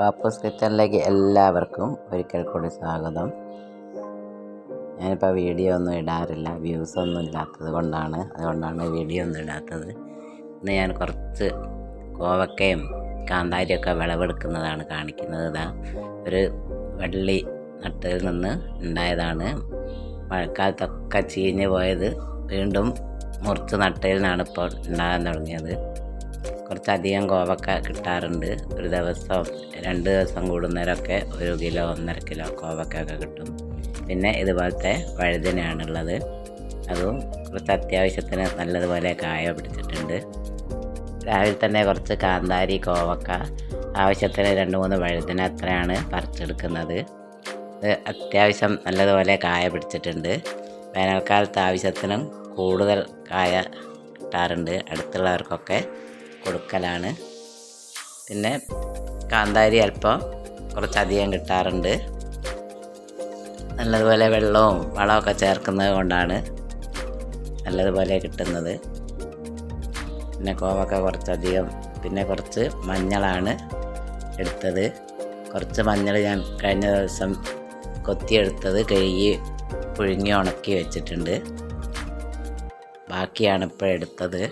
പാപ്പൂസ് കിച്ചണിലേക്ക് എല്ലാവർക്കും ഒരിക്കൽ കൂടി സ്വാഗതം. ഞാനിപ്പോൾ വീഡിയോ ഒന്നും ഇടാറില്ല. വ്യൂസ് ഒന്നും ഇല്ലാത്തത് കൊണ്ടാണ്. അതുകൊണ്ടാണ് വീഡിയോ ഒന്നും ഇടാത്തത്. ഇന്ന് ഞാൻ കുറച്ച് കോവക്കയും കാന്താരിയൊക്കെ വിളവെടുക്കുന്നതാണ് കാണിക്കുന്നത് ഇതാ. ഒരു വെള്ളി നട്ടതിൽ നിന്ന് ഉണ്ടായതാണ്. മഴക്കാലത്തൊക്കെ ചീഞ്ഞ് പോയത് വീണ്ടും മുറിച്ച് നട്ടയിൽ നിന്നാണ് ഇപ്പോൾ ഉണ്ടാകാൻ തുടങ്ങിയത്. കുറച്ചധികം കോവക്ക കിട്ടാറുണ്ട്. ഒരു ദിവസം രണ്ട് ദിവസം കൂടുന്നവരൊക്കെ ഒരു കിലോ ഒന്നര കിലോ കോവക്കൊക്കെ കിട്ടും. പിന്നെ ഇതുപോലത്തെ വഴുതനയാണുള്ളത്. അതും കുറച്ച് അത്യാവശ്യത്തിന് നല്ലതുപോലെ കായ പിടിച്ചിട്ടുണ്ട്. രാവിലെ തന്നെ കുറച്ച് കാന്താരി കോവക്ക ആവശ്യത്തിന് രണ്ട് മൂന്ന് വഴുതന അത്രയാണ് പറിച്ചെടുക്കുന്നത്. ഇത് അത്യാവശ്യം നല്ലതുപോലെ കായ പിടിച്ചിട്ടുണ്ട്. വേനൽക്കാലത്ത് ആവശ്യത്തിനും കൂടുതൽ കായ കിട്ടാറുണ്ട് അടുത്തുള്ളവർക്കൊക്കെ. കൊടുക്കലാണ്. പിന്നെ കാന്താരി അല്പം കുറച്ചധികം കിട്ടാറുണ്ട്. നല്ലതുപോലെ വെള്ളവും വളമൊക്കെ ചേർക്കുന്നത് കൊണ്ടാണ് നല്ലതുപോലെ കിട്ടുന്നത്. പിന്നെ കോവക്ക കുറച്ചധികം പിന്നെ കുറച്ച് മഞ്ഞളാണ് എടുത്തത്. കുറച്ച് മഞ്ഞൾ ഞാൻ കഴിഞ്ഞ ദിവസം കൊത്തിയെടുത്തത് കഴുകി പുഴുങ്ങി ഉണക്കി വെച്ചിട്ടുണ്ട്. ബാക്കിയാണ് ഇപ്പോൾ എടുത്തത്.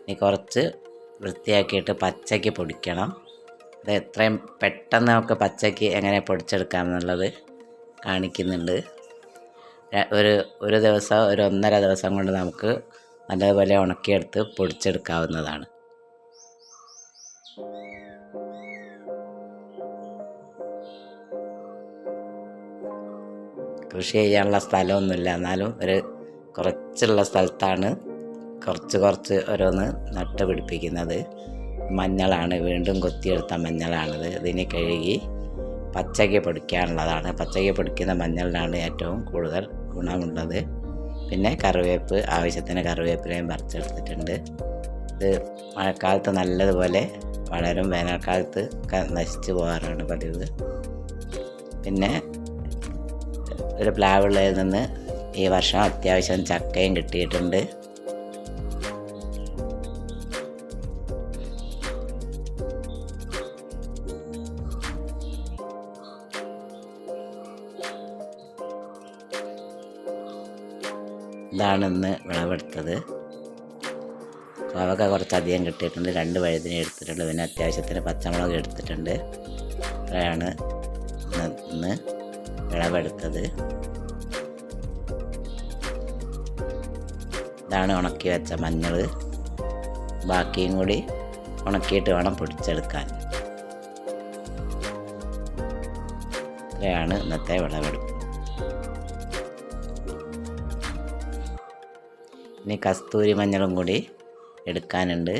ഇനി കുറച്ച് വൃത്തിയാക്കിയിട്ട് പച്ചയ്ക്ക് പൊടിക്കണം. അത് എത്രയും പെട്ടെന്ന് നമുക്ക് പച്ചയ്ക്ക് എങ്ങനെ പൊടിച്ചെടുക്കാം എന്നുള്ളത് കാണിക്കുന്നുണ്ട് ഒരു ഒരു ദിവസം ഒരു ഒന്നര ദിവസം കൊണ്ട് നമുക്ക് നല്ലതുപോലെ ഉണക്കിയെടുത്ത് പൊടിച്ചെടുക്കാവുന്നതാണ്. കൃഷി ചെയ്യാനുള്ള സ്ഥലമൊന്നുമില്ല. എന്നാലും ഒരു കുറച്ചുള്ള സ്ഥലത്താണ് കുറച്ച് കുറച്ച് ഓരോന്ന് നട്ട് പിടിപ്പിക്കുന്നത്. മഞ്ഞളാണ് വീണ്ടും കൊത്തിയെടുത്ത മഞ്ഞളാണിത്. ഇതിനെ കഴുകി പച്ചയ്ക്ക് പൊടിക്കാനുള്ളതാണ്. പച്ചയ്ക്ക് പൊടിക്കുന്ന മഞ്ഞളിനാണ് ഏറ്റവും കൂടുതൽ ഗുണമുള്ളത്. പിന്നെ കറിവേപ്പ് ആവശ്യത്തിന് കറിവേപ്പിലയും പറിച്ചെടുത്തിട്ടുണ്ട്. ഇത് മഴക്കാലത്ത് നല്ലതുപോലെ വളരും. വേനൽക്കാലത്ത് നശിച്ചു പോകാറാണ് പതിവ്. പിന്നെ ഒരു പ്ലാവുള്ളതിൽ നിന്ന് ഈ വർഷം അത്യാവശ്യം ചക്കയും കിട്ടിയിട്ടുണ്ട്. ഇതാണ് ഇന്ന് വിളവെടുത്തത് കോവക്ക കുറച്ചധികം കിട്ടിയിട്ടുണ്ട്. രണ്ട് വഴുതിനെ എടുത്തിട്ടുണ്ട്. പിന്നെ അത്യാവശ്യത്തിന് പച്ചമുളക് എടുത്തിട്ടുണ്ട്. ഇത്രയാണ് ഇന്ന് ഇന്ന് വിളവെടുത്തത്. ഇതാണ് ഉണക്കി വെച്ച മഞ്ഞൾ ബാക്കിയും കൂടി ഉണക്കിയിട്ട് വേണം പൊടിച്ചെടുക്കാൻ. ഇത്രയാണ് ഇന്നത്തെ വിളവെടുപ്പ്. ഇനി കസ്തൂരി മഞ്ഞളും കൂടി എടുക്കാനുണ്ട്.